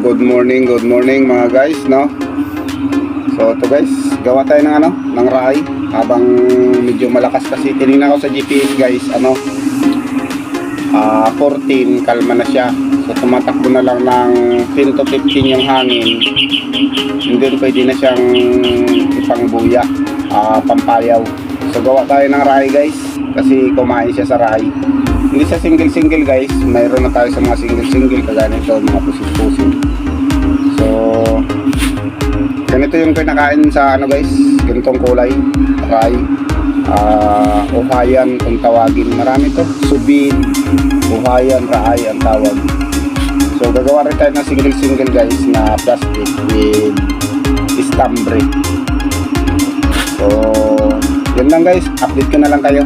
Good morning, good morning mga guys, no? So ito guys, gawa tayo ng ano, ng rahay habang medyo malakas kasi tinignan ko sa GPS guys, ano ah 14, kalma na siya. So tumatakbo na lang ng 10 to 15 yung hangin. And then pwede na siyang ipangbuya, ah pampayaw. So gawa tayo ng rahay guys kasi kumain siya sa rahay. Hindi siya single-single guys, mayroon na tayo sa mga single-single kagaya nito, mga pusit-pusit. So, ganito yung kinakain sa ano guys, ganitong kulay, ray, ah uhayan kung tawagin. Marami to, subin, uhayan, raay ang tawag. So, gagawa rin tayo ng single-single guys na plastic with istambre. So, yun lang guys, update ko na lang kayo.